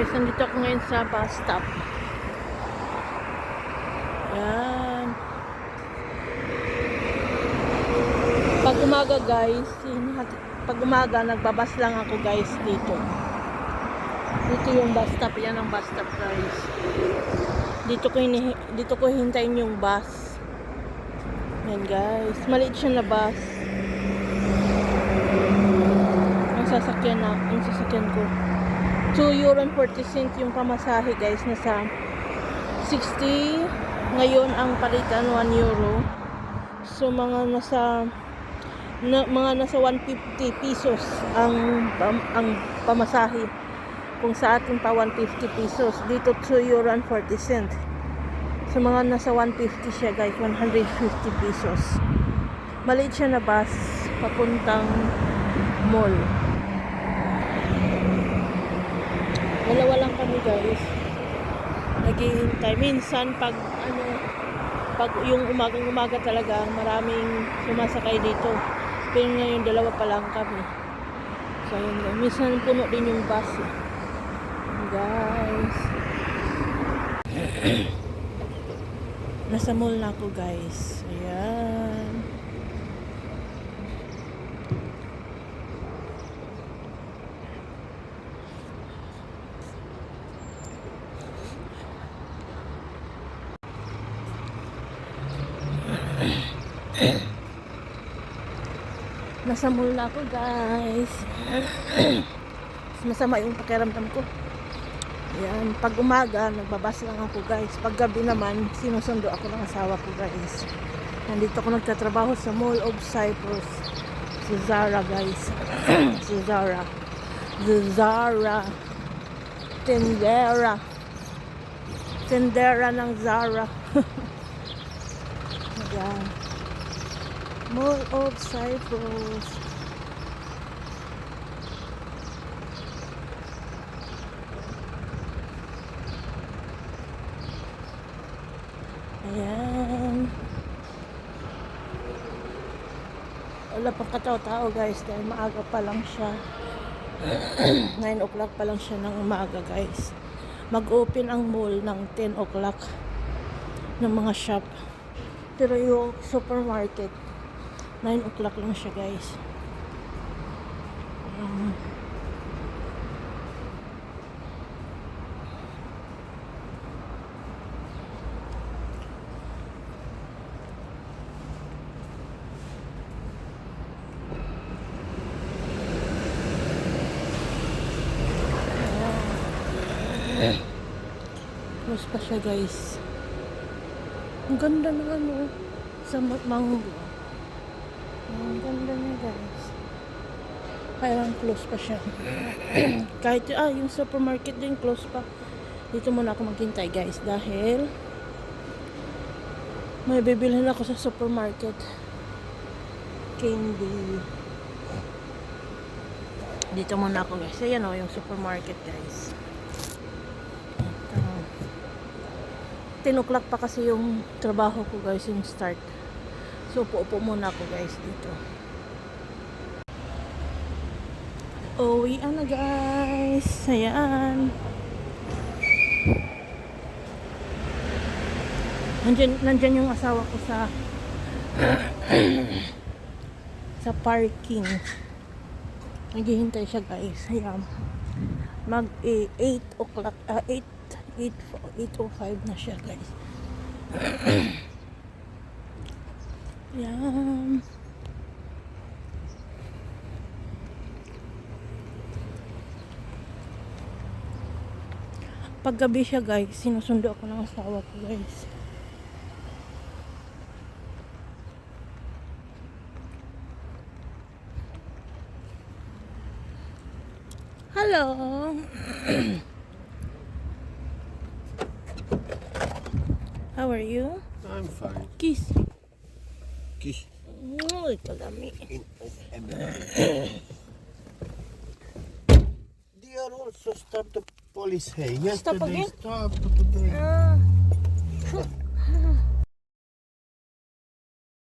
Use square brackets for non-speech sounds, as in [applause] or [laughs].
Guys, nandito ako ngayon sa bus stop. Yan. Pag umaga guys, pag umaga nagbabas lang ako guys dito. Dito yung bus stop, yan ang bus stop guys. Dito ko dito ko hintayin yung bus. Yan guys, maliit siya na bus. Ang sasakyan na, ang sasakyan ko. 2 euro and 40 cent yung pamasahe guys, nasa 60 ngayon ang palitan 1 euro. So mga nasa na, mga nasa 150 pesos ang pam- ang pamasahe. Kung sa atin pa 150 pesos, dito 2 euro and 40 cent. So mga nasa 150 siya guys, 150 pesos. Maliit siya na bus papuntang mall. Dalawa lang kami guys. Naghihintay. Minsan pag ano, pag yung umagang umaga talaga, maraming sumasakay dito. Pero ngayon dalawa pa lang kami. So yun guys. Minsan puno din yung bus. eh. Guys. [clears throat] Nasa mall na ako guys. Ayan. Nasa mall na ako guys. Mas Masama yung pakiramdam ko. Yan, pag umaga, nagbabas lang ako guys. Pag gabi naman, sinusundo ako ng asawa ko guys. Nandito ako nagtatrabaho sa Mall of Cyprus. Si Zara guys. [clears throat] si Zara. Si Zara. Tendera. Tendera ng Zara. [laughs] Yan. Mall of Cyprus. Ayan. Wala pang katao-tao guys dahil maaga pa lang siya. [clears throat] 9 o'clock pa lang siya ng umaga guys. Mag-open ang mall ng 10 o'clock ng mga shop. Pero yung supermarket, 9 o'clock lang siya guys. Ayan. Close pa siya guys. Ang ganda na ano. Sa ma- mango. Ang ganda niya guys. Parang close pa siya. [clears throat] Kahit, ah, yung supermarket din close pa. Dito muna ako maghintay guys dahil may bibilhin ako sa supermarket. Candy. Dito muna ako guys. Ayan o, yung supermarket guys. 10 o'clock pa kasi yung trabaho ko guys, yung start. So, upo-upo muna ako guys dito. Uwi na guys. Ayan. Nandyan, nandyan yung asawa ko sa [clears throat] sa parking. Naghihintay siya guys. Ayan. Mag eh, 8 o'clock, ah, 8, 8, 8.05 na siya guys. [clears throat] Ayan. Paggabi siya guys, sinusundo ako ng asawa ko guys. Hello. [clears throat] How are you? I'm fine. Kiss. Kiss. Uy, kalami. In. They are also stop the police here. Yesterday again? stopped today. Ah,